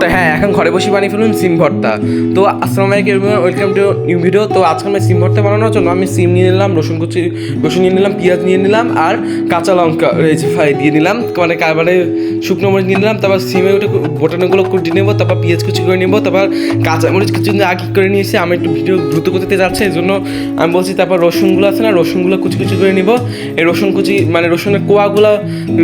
তো হ্যাঁ এখন ঘরে বসে বানিয়ে ফেলুন সিম ভর্তা। তো আসসালামু আলাইকুম ওয়েলকাম টু নিউ ভিডিও তো আজকে আমি সিম ভর্তা বানানোর জন্য আমি সিম নিয়ে নিলাম, রসুন কুচি, রসুন নিয়ে নিলাম, পেঁয়াজ নিয়ে নিলাম, আর কাঁচা লঙ্কা রয়েছে ফ্রাই দিয়ে নিলাম। মানে কারবারে শুকনো মরিচ নিয়ে নিলাম, তারপর সিমে ওটা বোটানোগুলো কুটি নেব, তারপর পেঁয়াজ কুচি করে নেব, তারপর কাঁচা মরিচ কিছু আগে করে নিয়েছি, আমি একটু ভিডিও দ্রুত করতে যাচ্ছে, এই জন্য আমি বলছি তারপর রসুনগুলো আছে না, রসুনগুলো কুচি কুচি করে নিব। এই রসুন কুচি মানে রসুনের কোয়াগুলো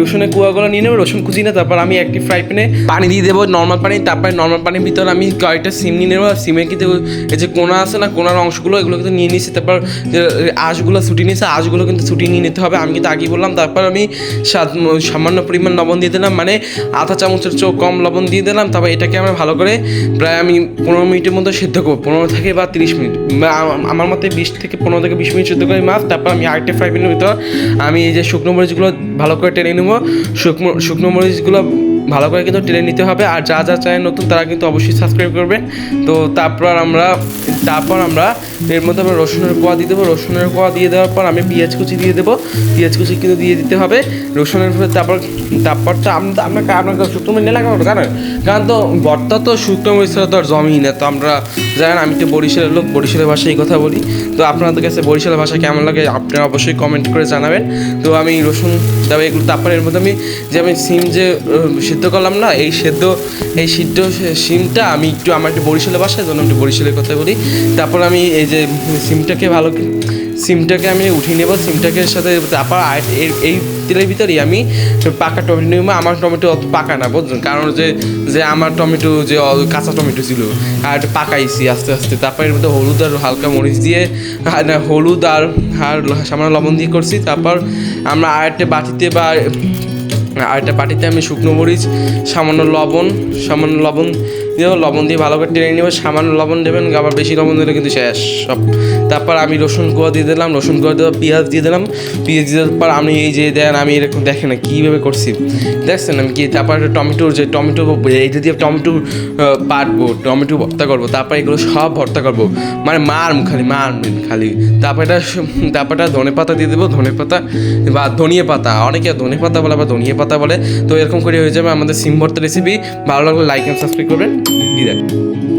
রসুনের কোয়াগুলো নিয়ে নেব, রসুন কুচি না, তারপর আমি একটি ফ্রাই প্যানে পানি দিয়ে দেবো, নর্মাল পানি তারপরে নর্মাল পানির ভিতরে আমি কয়েকটা সিম নিয়ে নেব আর সিমে কিন্তু এই যে কোনা আছে না, কোনার অংশগুলো এগুলো কিন্তু নিয়ে নিয়েছি তারপর যে আঁশগুলো ছুটি নিয়েছে, আঁশগুলো কিন্তু ছুটি নিয়ে নিতে হবে। আমি কিন্তু আগেই বললাম, তারপর আমি সামান্য পরিমাণ লবণ দিয়ে দিলাম মানে আধা চামচের চোখ কম লবণ দিয়ে দিলাম, তারপর এটাকে আমরা ভালো করে প্রায় আমি পনেরো মিনিটের মধ্যে সেদ্ধ করব, পনেরো থেকে বা তিরিশ মিনিট। আমার মতে বিশ থেকে পনেরো থেকে বিশ মিনিট সেদ্ধ করে মাছ, তারপর আমি আরেকটা ফ্রাই প্যানের ভিতর আমি এই যে শুকনো মরিচগুলো ভালো করে টেনে নেব। শুকনো শুকনো মরিচগুলো ভালো করে কিন্তু টেনে নিতে হবে। আর যা যা চায় নতুন, তারা কিন্তু অবশ্যই সাবস্ক্রাইব করবে তো তারপর আমরা তারপর আমরা এর মধ্যে আমরা রসুনের কোয়া দিয়ে দেবো। রসুনের কোয়া দিয়ে দেওয়ার পর আমি পেঁয়াজ কুচি দিয়ে দেবো। পেঁয়াজ কুচি কিন্তু দিয়ে দিতে হবে। রসুনের পরে তারপর তারপর তো আমরা আমরা আপনার শুকনো মরিচ লাগাবো কারণ কারণ তো বর্তা তো শুকনো মরিচ তো আর জমই না। তো আমরা জানেন, আমি তো বরিশালের লোক, বরিশালের ভাষায় এই কথা বলি। তো আপনাদের কাছে বরিশালের ভাষা কেমন লাগে আপনারা অবশ্যই কমেন্ট করে জানাবেন। তো আমি রসুন তারপর এগুলো তারপরে এর মধ্যে আমি যে আমি সিম যে সিদ্ধ করলাম না, এই সেদ্ধ, এই সিদ্ধ সিমটা আমি একটু, আমার একটু বরিশালের ভাষায় জন্য একটু বরিশালের কথা বলি। তারপর আমি এই যে সিমটাকে ভালো সিমটাকে আমি উঠিয়ে নেব, সিমটাকে সাথে তারপর এই তেলের ভিতরেই আমি পাকা টমেটো নেব, আমার টমেটো অত পাকা না বুঝলেন কারণ যে যে আমার টমেটো, যে কাঁচা টমেটো ছিল, আর পাকাইছি আস্তে আস্তে। তারপর এর মধ্যে হলুদ আর হালকা মরিচ দিয়ে হলুদ আর আর সামান্য লবণ দিয়ে করছি। তারপর আমরা আরেকটা বাটিতে বা আরেকটা বাটিতে আমি শুকনো মরিচ, সামান্য লবণ সামান্য লবণ দিয়ে লবণ দিয়ে ভালো করে টেনে নেব, সামান্য লবণ দেবেন, আবার বেশি লবণ দিলে কিন্তু শেষ সব। তারপর আমি রসুন কোয়া দিয়ে দিলাম, রসুন কোয়া দিয়ে পেঁয়াজ দিয়ে দিলাম। পেঁয়াজ দিয়ে পর আমি এই যে দেন, আমি এরকম দেখেন না কীভাবে করছি। দেখছেন আমি কি? তারপর টমেটোর যে টমেটো, এইটা দিয়ে টমেটো পাটবো, টমেটো ভর্তা করব। তারপর এগুলো সব ভর্তা করব। মানে মার খালি মার খালি। তারপর এটা তারপর এটা ধনে পাতা দিয়ে দেবো, ধনে পাতা বা ধনিয়া পাতা। অনেকে ধনে পাতা বলে বা ধনিয়া পাতা বলে। তো এরকম করে হয়ে যাবে আমাদের সিম ভর্তা রেসিপি ভালো লাগলে লাইক অ্যান্ড সাবস্ক্রাইব করবেন। Vidal.